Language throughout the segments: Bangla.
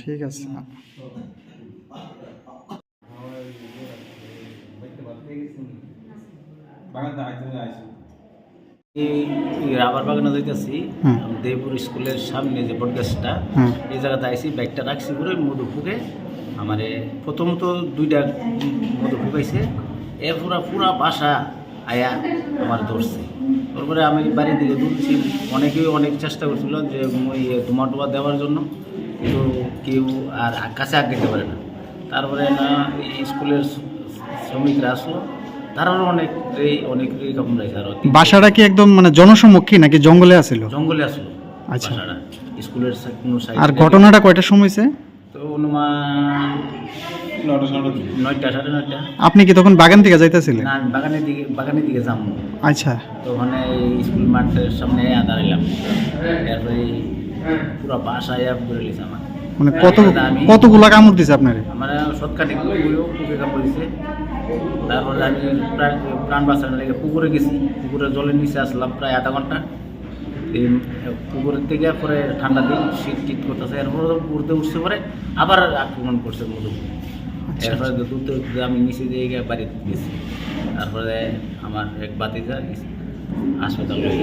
ঠিক আছে। রাবার বাগানে যাইতেছি হুম। দেবপুর স্কুলের সামনে যে বটগাছটা এই জায়গাতে আইসি ব্যাগটা রাখছি করে মধু ফুকে আমারে প্রথমত দুইটা মধু ফুকাইছে। এর পুরা পুরা বাসা আয়া আমার ধরছে। তারপরে আমি বাড়ির দিকে দৌড়ছি অনেকেই অনেক চেষ্টা করছিল যে মই তোমার টোমা দেওয়ার জন্য কিন্তু কেউ আর কাছে আগ দিতে পারে না। তারপরে না স্কুলের শ্রমিকরা আসলো। তারাও অনেক অনেক কামড়াইছে আরও। বাসাটা কি একদম মানে জনসম্মুখী নাকি জঙ্গলে আসলো? জঙ্গলে আসলো আচ্ছা। স্কুলের আর ঘটনাটা কয়টার সময় তো অনুমান নয়টা সাড়ে নয়টা। আপনি কি তখন বাগান থেকে যাইতেছিলেন? না আমি বাগানের দিকে বাগানের দিকে যাম। আচ্ছা। তো ওখানে এই স্কুল মাঠের সামনে দাঁড়াইলাম। তারপরে এই পুরো বাসায় করে লিছে আমার মানে কত আমি কতগুলা কামড় দিছে আপনার? আমার সৎকাটি পুকুরে কাপড় দিছে। তারপরে আমি প্রায় প্রাণ বাঁচানোর লেগে পুকুরে গেছি। পুকুরে জলের নিচে আসলাম প্রায় আধা ঘণ্টা। পুকুরের থেকে পরে ঠান্ডা দিন শীত টিট করতেছে। এরপরে পুকুরতে উঠছে পরে আবার আক্রমণ করছে মধু। আচ্ছা, এরপরে আচ্ছা। দূরতে আমি নিচে দিয়ে গিয়ে বাড়িতে গেছি। তারপরে আমার এক বাতিজা হাসপাতাল হয়ে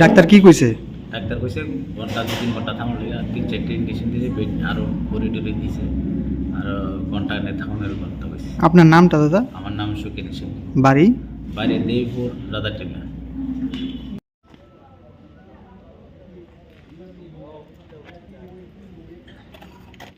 ডাক্তার কি কইছে? ডাক্তার কইছে ঘণ্টা দু তিন ঘণ্টা থামার লাগে তিন চারটে ইঞ্জেকশন দিয়েছে বেড আরও ভরি টরি দিয়েছে আর ঘণ্টা নে থামানোর ঘণ্টা কইছে। আপনার নামটা দাদা? আমার নাম সুকিন সিং বাড়ি? বাড়ি দেবপুর রাধাটিলা